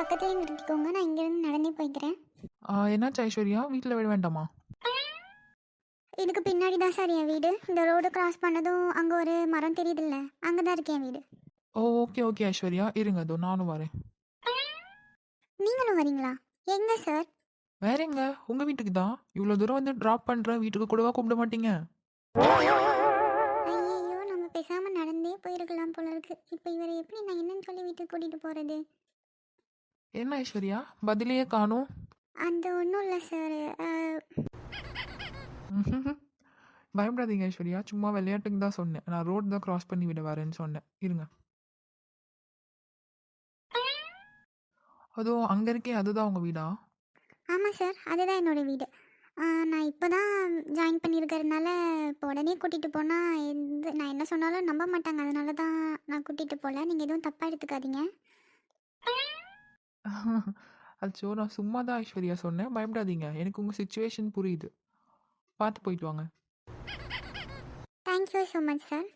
பக்கத்துலேயே நிறுத்திக்கோங்க நான் இங்கேருந்து நடந்தே போய்க்கிறேன். என்னாச்சு ஐஸ்வர்யா? வீட்டில் விட வேண்டாமா? இதுக்கு பின்னாடி தான் சார் என் வீடு. இந்த ரோடு கிராஸ் பண்ணதும் அங்கே ஒரு மரம் தெரியுதுல்ல அங்கே தான் இருக்கு என் வீடு. Oh okay okay Aishwarya. இருங்க அதோ நானும் வரேன். நீங்களும் வரீங்களா? எங்கே சார்? வேற எங்க? உங்கள் வீட்டுக்கு தான். இவ்வளோ தூரம் வந்து ட்ராப் பண்ணுறேன் வீட்டுக்கு கூடவா கூப்பிட மாட்டீங்க? ஐயோ நம்ம பேசாமல் நடந்தே போயிருக்கலாம் போல இருக்கு. இப்போ இவரை எப்படி நான் என்னன்னு சொல்லி வீட்டுக்கு கூட்டிகிட்டு போகிறது என்ன ஐஸ்வர்யா? பதிலையே காணும். அந்த ஒன்றும் இல்லை சார் பயப்படாதீங்க ஐஸ்வர்யா. சும்மா விளையாட்டுக்கு தான் சொன்னேன். நான் ரோடு தான் கிராஸ் பண்ணி விட வரேன்னு சொன்னேன். இருங்க. அதோ அங்கே இருக்கே அதுதான் உங்கள் வீடா? ஆமாம் சார் அதுதான் என்னோட வீடு. நான் இப்போ தான் ஜாயின் பண்ணியிருக்கறதுனால இப்போ உடனே கூட்டிகிட்டு போனால் எந்த நான் என்ன சொன்னாலும் நம்ப மாட்டாங்க. அதனால தான் நான் கூட்டிகிட்டு போகல நீங்கள் எதுவும் தப்பாக எடுத்துக்காதீங்க. அச்சோ நான் சும்மா தான் ஐஸ்வர்யா சொன்னேன். பயப்படாதீங்க. எனக்கு உங்கள் சுச்சுவேஷன் புரியுது. பார்த்து போயிட்டு வாங்க. Thank you so much sir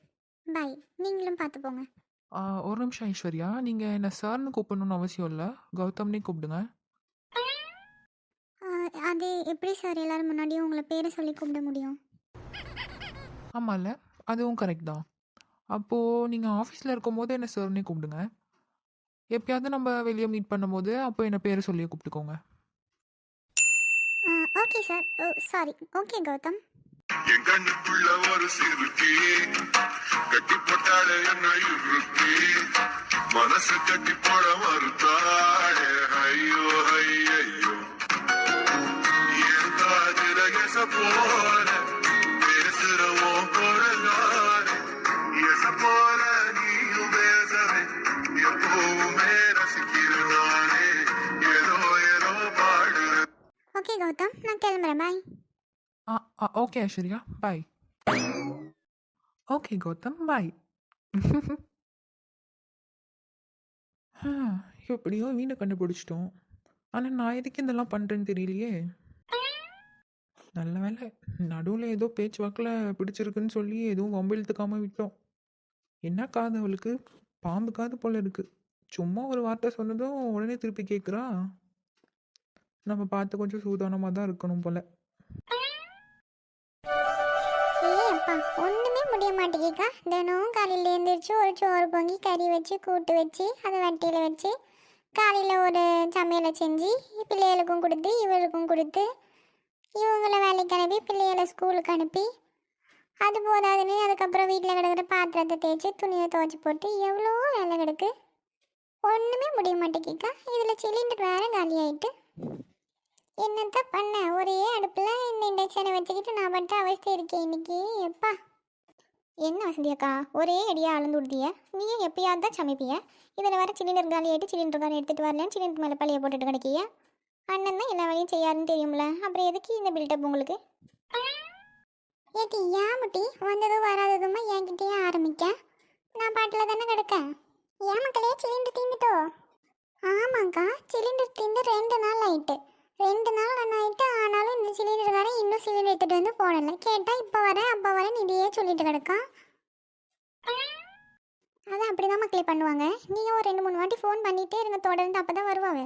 bye நீங்களும் பார்த்து போங்க. ஒரு நிமிஷம் ஐஸ்வர்யா. நீங்கள் என்ன சார்னு கூப்பிடணும்னு அவசியம் இல்லை. கௌதம்னே கூப்பிடுங்க. அது எப்படி சார் எல்லாரும் முன்னாடியும் உங்களை பேரை சொல்லி கூப்பிட முடியும்? ஆமாம்ல அதுவும் கரெக்ட் தான். அப்போது நீங்கள் ஆஃபீஸில் இருக்கும்போது என்ன சார்னே கூப்பிடுங்க. எப்பயாவது நம்ம வெளியே மீட் பண்ணும்போது அப்போ என்ன பேரை சொல்லி கூப்பிட்டுக்கோங்க. Okay sir oh sorry okay Gautham. என் கண்ணுக்குள்ள ஒரு சிறுக்கி. கட்டி போட்டாலே என்ன இருக்கு மனசு கட்டி ஓகே கௌதம். நான் கிளம்புறேன். பாய் ஆ ஆ okay Aishwarya. Bye okay Gautham. Bye எப்படியோ வீணை கண்டுபிடிச்சிட்டோம். ஆனால் நான் எதுக்கு இதெல்லாம் பண்ணுறேன்னு தெரியலையே. நல்ல வேலை நடுவில் ஏதோ பேச்சுவாக்கில் பிடிச்சிருக்குன்னு சொல்லி எதுவும் வம்பெழுத்துக்காமல் விட்டோம். என்ன காது அவளுக்கு? பாம்பு காது போல இருக்கு. சும்மா ஒரு வார்த்தை சொன்னதும் உடனே திருப்பி கேட்குறா நம்ம பார்த்து கொஞ்சம் சூதானமாக தான் இருக்கணும் போல. ஏய் ஒன்றுமே முடிய மாட்டேங்கிக்கா தினமும் காலையில் எழுந்திரிச்சு ஒரு சோறு பொங்கி கறி வச்சு கூட்டு வச்சு அதை வட்டியில் வச்சு காலையில் ஒரு சமையலை செஞ்சு பிள்ளைகளுக்கும் கொடுத்து இவளுக்கும் கொடுத்து இவங்கள வேலைக்கு அனுப்பி பிள்ளைகளை ஸ்கூலுக்கு அனுப்பி அது போதாதுன்னு அதுக்கப்புறம் வீட்டில் கிடக்கிற பாத்திரத்தை தேய்ச்சி துணியை துவைச்சி போட்டு எவ்வளோ வேலை கிடக்கு? ஒன்றுமே முடிய மாட்டேங்கிக்கா இதில் சிலிண்டர் வேறு காலி என்னத்த பண்ண? ஒரே அடுப்பில் இந்த இண்டக்ஷனை வச்சுக்கிட்டு நான் மட்டும் அவஸ்தை இருக்கேன் இன்னைக்கு. எப்பா? என்ன வசதியாக்கா ஒரே அடியாக அளந்து விடுதிய. நீயும் எப்பயாவது தான் சமைப்பிய? இதில் வர சிலிண்டர் காலி ஆகிட்டு சிலிண்டர் காலி எடுத்துகிட்டு வரலன்னு சிலிண்டர் மேலே பழைய போட்டுட்டு கிடைக்கிய. அண்ணன் தான் எல்லா வேலையும் செய்யாருன்னு தெரியும்ல. அப்புறம் எதுக்கு இந்த பில்டப் உங்களுக்கு? ஏட்டி ஏன் முட்டி? வந்ததும் வராததுமா என்கிட்டயே ஆரம்பிக்க? நான் பாட்டில் தானே கிடக்கேன். ஏன் மக்களே சிலிண்டர் தீந்துட்டோ? ஆமாங்க்கா சிலிண்டர் தீந்து ரெண்டு நாள் ஆயிட்டு. ரெண்டு நாள் ஒன்று ஆயிட்டு ஆனாலும் இந்த சிலிண்டர்காரன் இன்னும் சிலிண்டர் எடுத்துகிட்டு வந்து போடலை. கேட்டால் இப்போ வரேன் அப்போ வரேன் இதையே சொல்லிட்டு கிடக்கான் அதான் அப்படி தான் மக்களே பண்ணுவாங்க. நீங்கள் ஒரு ரெண்டு மூணு வாட்டி ஃபோன் பண்ணிகிட்டே இருங்க தொடர்ந்து அப்போ தான் வருவாங்க.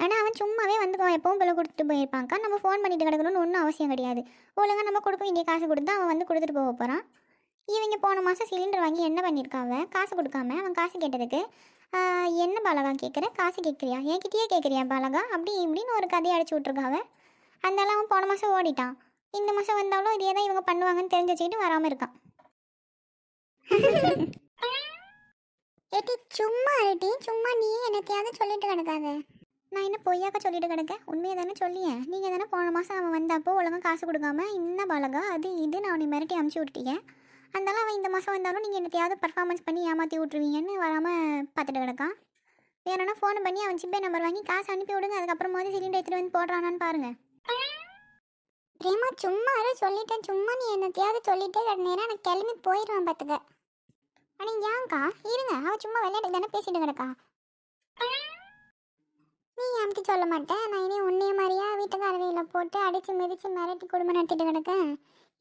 ஆனால் அவன் சும்மாவே வந்துக்குவான். எப்பவும் போல கொடுத்துட்டு போயிருப்பாங்க நம்ம ஃபோன் பண்ணிட்டு கிடக்கணும்னு ஒன்றும் அவசியம் கிடையாது. ஒழுங்காக நம்ம கொடுக்க வேண்டிய காசு கொடுத்து அவன் வந்து கொடுத்துட்டு போக போகிறான் இவங்க போன மாதம் சிலிண்டர் வாங்கி என்ன பண்ணியிருக்காங்க காசு கொடுக்காம அவன் காசு கேட்டதுக்கு என்ன பாலகா கேட்குற காசு கேட்குறியா என்கிட்டயே கேட்குறியா பாலகா? அப்படி இப்படின்னு ஒரு கதையை அடிச்சு விட்ருக்காவ அதனால அவன் போன மாதம் ஓடிட்டான். இந்த மாதம் வந்தாலும் இதே தான் இவங்க பண்ணுவாங்கன்னு தெரிஞ்சு வச்சுக்கிட்டு வராமல் இருக்கான். ஏட்டி சும்மா இருட்டி சும்மா நீ என்னத்தையாவது சொல்லிட்டு கிடக்காத. நான் என்ன பொய்யாக்க சொல்லிட்டு கிடக்கேன் உண்மையை தானே சொல்லியேன் நீங்கள் தானே போன மாதம் அவன் வந்தப்போ ஒழுங்காக காசு கொடுக்காம என்ன பாலகா அது இது நான் உன்னை மிரட்டி அமுச்சு விட்டீங்க அதனால அவன் இந்த மாதம் வந்தாலும் நீங்கள் என்னத்தையாவது பர்ஃபார்மன்ஸ் பண்ணி ஏமாற்றி விட்ருவீங்கன்னு வராமல் பார்த்துட்டு கிடக்கான் வேணும்னா ஃபோன் பண்ணி அவன் ஜிபே நம்பர் வாங்கி காசு அனுப்பி விடுங்க அதுக்கப்புறம் போது சிலிண்டர் எடுத்துகிட்டு வந்து போடுறானான்னு பாருங்க. பிரேமா சும்மா இரு சொல்லிட்டேன். சும்மா நீ என்னத்தையாவது சொல்லிட்டே நேரம் நான் கிளம்பி போயிடுவான் பார்த்துக்க ஆனால் ஏன்க்கா இருங்க. அவன் சும்மா விளையாட்டு தானே பேசிட்டு கிடக்கா. நீ எனக்கு சொல்ல மாட்டேன் நான் இனி உன்னைய மாதிரியா வீட்டுக்காரவையில் போட்டு அடித்து மிதித்து மிரட்டி குடும்பம் நடத்திட்டு கிடக்கேன்.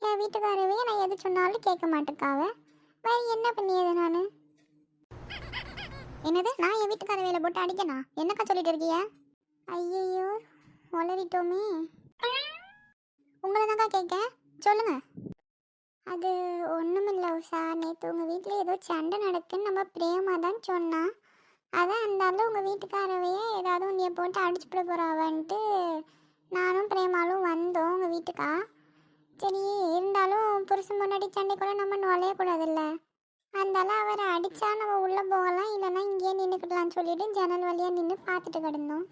என் வீட்டுக்காரவே நான் எது சொன்னாலும் கேட்க மாட்டேக்காவ. வேற என்ன பண்ணியது நான்? என்னது? நான் என் வீட்டுக்கார வேலை போட்டு அடிக்கணா என்னக்கா சொல்லிட்டு இருக்கீங்க ஐயையோ உளறிட்டோமே. உங்களை தான்க்கா கேட்கேன் சொல்லுங்க. அது ஒன்றுமில்ல உஷா. நேற்று உங்கள் வீட்டில் ஏதோ சண்டை நடக்குன்னு நம்ம பிரேமா தான் சொன்னா. அதான் இருந்தாலும் உங்கள் வீட்டுக்காரவையே ஏதாவது உன்னைய போட்டு அடிச்சுப்பிட போகிறாவன்ட்டு நானும் பிரேமாலும் வந்தோம் உங்கள் வீட்டுக்கா. சரி இருந்தாலும் புருஷன் முன்னாடி சண்டைக்குள்ள நம்ம நுழையக்கூடாதுல்ல. அதனால அவரை அடித்தா நம்ம உள்ளே போகலாம் இல்லைன்னா இங்கேயே நின்றுக்கிடலாம்னு சொல்லிட்டு ஜன்னல் வழியாக நின்று பார்த்துட்டு கிடந்தோம்.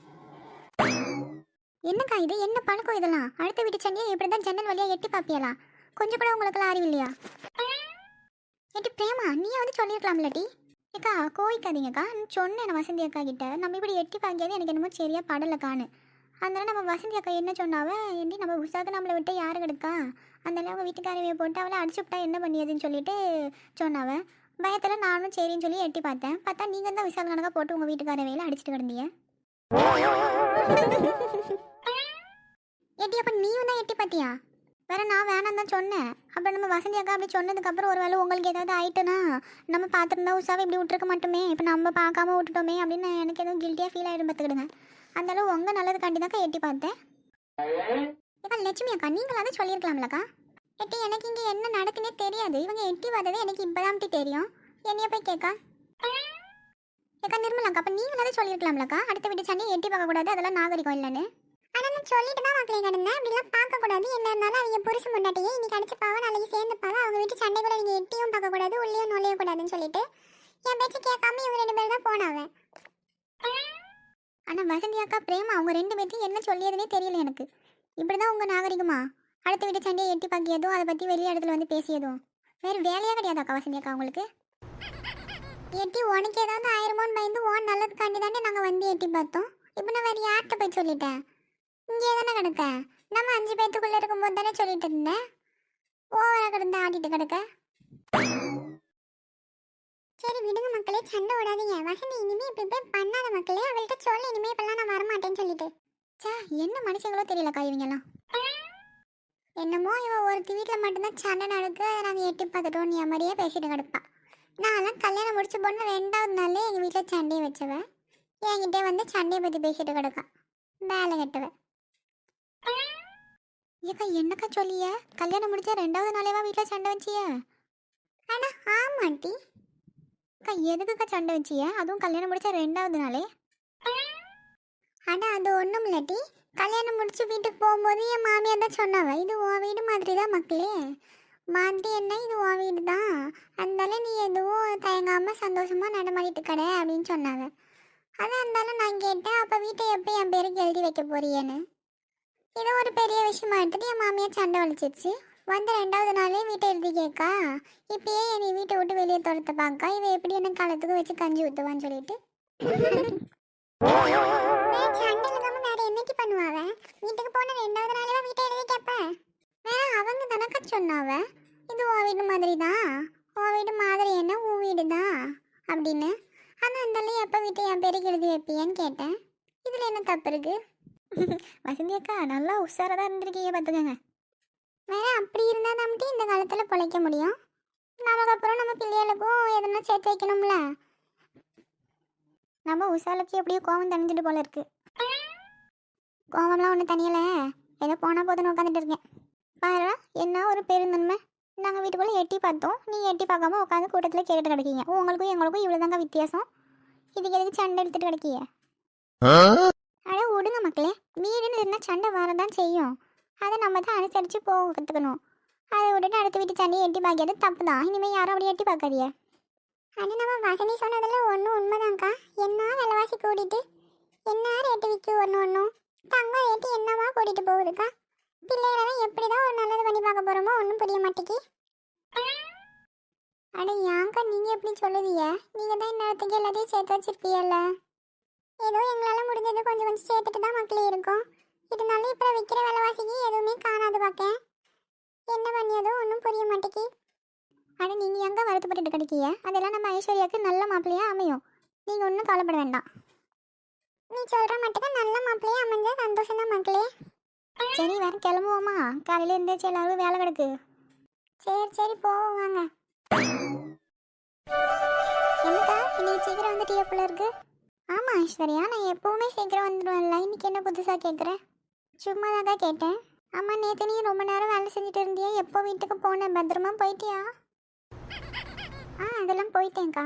என்னக்கா இது? என்ன பழக்கம் இதெல்லாம்? அடுத்த வீட்டு சண்டையை எப்படி தான் ஜன்னல் வழியாக எட்டி பார்ப்பியலா கொஞ்சம் கூட உங்களுக்குலாம் அறிவு இல்லையா? ஏட்டி பிரேமா நீ வந்து சொல்லியிருக்கலாம்லடி அக்கா கோவிக்காதீங்கக்கா. சொன்னேன் வசந்தி அக்கா கிட்ட நம்ம இப்படி எட்டி பார்க்கிறது எனக்கு என்னமோ சரியா படலைக்கான்னு. அதனால நம்ம வசந்தி அக்கா என்ன சொன்னாவ? ஏண்டி நம்ம உஷாக்கு நம்மளை விட்டு யாரு கிடக்கா? அதனால அவங்க வீட்டுக்காரவையை போட்டு அவளை அடிச்சு விட்டா என்ன பண்ணியதுன்னு சொல்லிட்டு சொன்னாவ. பயத்தில் நானும் சரின்னு சொல்லி எட்டி பார்த்தேன். பார்த்தா நீங்கள் தான் விசால் கணக்காக போட்டு உங்கள் வீட்டுக்காரவையில் அடிச்சிட்டு கிடந்தீங்க. எட்டி அப்போ நீயும் தான் எட்டி பார்த்தியா? வேற நான் வேணாம் தான் சொன்னேன். அப்புறம் நம்ம வசந்தி அக்கா அப்படி சொன்னதுக்கப்புறம் ஒரு வேளை உங்களுக்கு ஏதாவது ஆயிட்டுனா நம்ம பார்த்துருந்தா உஷாவை இப்படி விட்டுருக்க மாட்டோமே. இப்போ நம்ம பார்க்காம விட்டுட்டோமே அப்படின்னு எனக்கு எதுவும் கில்ட்டியாக ஃபீல் ஆகிடும் பார்த்துக்கிடுங்க. அந்த அளவு உங்கள் நல்லதுக்காண்டி தான் எட்டி பார்த்தேன். ஏக்கா லட்சுமி அக்கா நீங்களாவது சொல்லியிருக்கலாம்லக்கா எட்டி எனக்கு இங்கே என்ன நடக்குன்னே தெரியாது. இவங்க எட்டி பார்த்ததே எனக்கு இப்போதான் தெரியும். என்னைய போய் கேட்கா ஏக்கா நிர்மலாக்கா அப்போ நீங்களாவது சொல்லியிருக்கலாம்லக்கா அடுத்த வீட்டு சண்டையை எட்டி பார்க்கக்கூடாது. அதெல்லாம் நாகரிகம் இல்லைன்னு. ஆனால் நான் சொல்லிட்டு தான் மக்களே கிடந்தேன். அப்படிலாம் பார்க்கக்கூடாது. என்ன இருந்தாலும் அவங்க புருஷன் முன்னாடியே இன்னைக்கு அடிச்சுப்பாவ நாளைக்கு சேர்ந்துப்பாவ? அவங்க வீட்டு சண்டைக்குள்ள நீங்கள் எட்டியும் பார்க்கக்கூடாது உள்ளேயும் நுழையக்கூடாதுன்னு சொல்லிட்டு என் பேச்சு கேட்காம இவங்க ரெண்டு பேரும் தான் போனாவன் ஆனால் வசந்தி அக்கா பிரேமா அவங்க ரெண்டு பேர்த்தையும் என்ன சொல்லியதுனே தெரியல எனக்கு. இப்படி தான் உங்கள் நாகரிகமா? அடுத்த வீட்டு சண்டையை எட்டி பார்க்கியதும் அதை பற்றி வெளி இடத்துல வந்து பேசியதும். வேறு வேலையே கிடையாது அக்கா வசந்தி அக்கா உங்களுக்கு எட்டி உனக்கு ஏதாவது ஆயிரமோன்னு பயந்து ஓன் நல்லதுக்காண்டி தானே நாங்கள் வந்து எட்டி பார்த்தோம். இப்போ நான் வேறு யார்கிட்ட போய் சொல்லிட்டேன்? இங்கே தானே கிடக்க? நம்ம அஞ்சு பேத்துக்குள்ள இருக்கும்போது தானே சொல்லிட்டு இருந்தேன். ஓவராக கிடந்து ஆடிட்டு கிடக்க? சரி விடுங்க மக்களே சண்டை விடாதீங்க. வசந்தி இனிமே இப்படி போய் பண்ணாத மக்களே. அவள்கிட்ட சொல்லி இனிமே இப்பெல்லாம் நான் வரமாட்டேன்னு சொல்லிட்டு. சா என்ன மனுஷங்களோ தெரியலக்கா இவங்கெல்லாம். என்னமோ இவ ஒருத்தி வீட்டில் மட்டும்தான் சண்டை நடக்கு. அதை நாங்கள் எட்டி பார்த்துட்டோம். நீ மாதிரியே பேசிட்டு கிடப்பா. நான்லாம் கல்யாணம் முடிச்சு போன ரெண்டாவது நாளே எங்கள் வீட்டில் சண்டையை வச்சவன் என்கிட்ட வந்து சண்டையை பற்றி பேசிட்டு கிடக்கா. வேலை கட்டுவேன் ஏக்கா என்னக்கா சொல்லிய? கல்யாணம் முடிஞ்ச ரெண்டாவது நாளேவா வீட்டில் சண்டை வச்சிய? அண்ணா ஆமாட்டி அக்கா எதுக்குக்கா சண்டை வச்சிய? அதுவும் கல்யாணம் முடிச்ச ரெண்டாவது நாளே? அடா அது ஒன்றும் இல்லாட்டி கல்யாணம் முடிச்சு வீட்டுக்கு போகும்போது என் மாமியார் தான் சொன்னாவ இது உன் வீடு மாதிரி தான் மக்களே. மாதிரி என்ன இது உன் வீடு தான் அதனால நீ எதுவும் தயங்காமல் சந்தோஷமாக நடமாடிட்டு கடை அப்படின்னு சொன்னாங்க அதான் இருந்தாலும் நான் கேட்டேன் அப்போ வீட்டை எப்போ என் பேருக்கு எழுதி வைக்க போறியேன்னு? இது ஒரு பெரிய விஷயமா எடுத்துட்டு என் மாமியார் சண்டை வலிச்சிருச்சு. வந்த ரெண்டாவது நாளே வீட்டை எழுதி கேட்கா இப்பயே என்னை வீட்டை விட்டு வெளியே துரத்த பார்க்கா இவ எப்படி என்ன காலத்துக்கு வச்சு கஞ்சி ஊற்றுவான்னு சொல்லிட்டு. சண்டை இல்லாம வேற என்னைக்கு பண்ணுவாவ வீட்டுக்கு போன ரெண்டாவது நாளே வீட்டை எழுதி கேட்பேன் வேற அவங்க தனக்க சொன்னாவ இது உன் வீடு மாதிரி தான் உன் வீடு மாதிரி என்ன? உன் வீடு தான் அப்படின்னு ஆனால் அந்தாலும் எப்போ வீட்டை என் பேருக்கு எழுதி வைப்பியன்னு கேட்டேன். இதில் என்ன தப்பு இருக்கு? வசந்தி அக்கா நல்லா உஷாராக தான் இருந்திருக்கீங்க பார்த்துக்கங்க. வேற அப்படி இருந்தால் தான் இந்த காலத்தில் பிழைக்க முடியும். நமக்கு அப்புறம் நம்ம பிள்ளைகளுக்கும் எதனா சேர்த்து வைக்கணும்ல. நம்ம உஷாலுக்கு எப்படியோ கோவம் தணிஞ்சிட்டு போல இருக்கு. கோவம்லாம் ஒன்றும் தனியல ஏதோ போனால் போதுன்னு உட்காந்துட்டு இருக்கேன். பாரு என்ன ஒரு பெருந்தன்மை. நாங்கள் வீட்டுக்குள்ளே எட்டி பார்த்தோம். நீ எட்டி பார்க்காம உட்காந்து கூட்டத்தில் கேட்டுட்டு கிடக்கீங்க. உங்களுக்கும் எங்களுக்கும் இவ்வளோதாங்க வித்தியாசம். இதுக்கு எதுக்கு சண்டை எடுத்துட்டு கிடக்கீங்க? அட விடுங்க மக்களே வீடுன்னு இருந்தால் சண்டை வரதான் செய்யும். அதை நம்ம தான் அனுசரித்து போக கற்றுக்கணும் அதை விட்டுட்டு அடுத்த வீட்டு சண்டையை எட்டி பார்க்கறது தப்பு தான் இனிமேல் யாரும் அப்படி எட்டி பார்க்காதீங்க அது நம்ம வசனி சொன்னதில் ஒன்றும் உண்மைதான்க்கா. என்ன விலைவாசி கூட்டிட்டு என்ன ரேட்டு விற்கு ஒன்று ஒன்றும் தங்கம் ரேட்டு என்னவா கூட்டிட்டு போகுதுக்கா? பிள்ளைகளெல்லாம் எப்படி தான் ஒரு நல்லது பண்ணி பார்க்க போகிறோமோ ஒன்றும் புரிய மாட்டேங்கி அட ஏன்க்கா நீங்கள் எப்படி சொல்லுவீங்க நீங்கள் தான் இந்நேரத்துக்கு எல்லாத்தையும் சேர்த்து வச்சுருப்பீங்கல்ல. ஏதோ எங்களால் முடிஞ்சது கொஞ்சம் கொஞ்சம் சேர்த்துட்டு தான் மக்களே இருக்கோம். இருந்தாலும் இப்போ விற்கிற விலைவாசிக்கு எதுவுமே காணாது பார்க்கேன் என்ன பண்ணியதோ ஒன்றும் புரிய மாட்டேக்கு. ஆனால் நீங்கள் எங்கே வருத்தப்பட்டுட்டு கிடைக்கீங்க? அதெல்லாம் நம்ம ஐஸ்வர்யாவுக்கு நல்ல மாப்பிள்ளையாக அமையும். நீங்கள் ஒன்றும் கவலைப்பட வேண்டாம். நீ சொல்கிற மட்டுக்கு நல்ல மாப்பிள்ளையே அமைஞ்ச சந்தோஷம் தான் மக்களே. சரி வேறு கிளம்புவோமா? காலையில் இருந்தே எல்லாரும் வேலை கிடக்கு. சரி சரி போவோம் வாங்க. என்னக்கா இன்னைக்கு சீக்கிரம் வந்து போல இருக்குது ஆமாம் ஐஸ்வர்யா. நான் எப்போவுமே சீக்கிரம் வந்துடுவேன்ல. இன்னைக்கு என்ன புதுசாக கேட்குறேன் சும்மா தான் கேட்டேன். ஆமாம் நேற்று நீ ரொம்ப நேரம் வேலை செஞ்சுட்டு இருந்தியா. எப்போ வீட்டுக்கு போனேன் பத்திரமா போயிட்டியா? ஆ அதெல்லாம் போயிட்டேன்க்கா.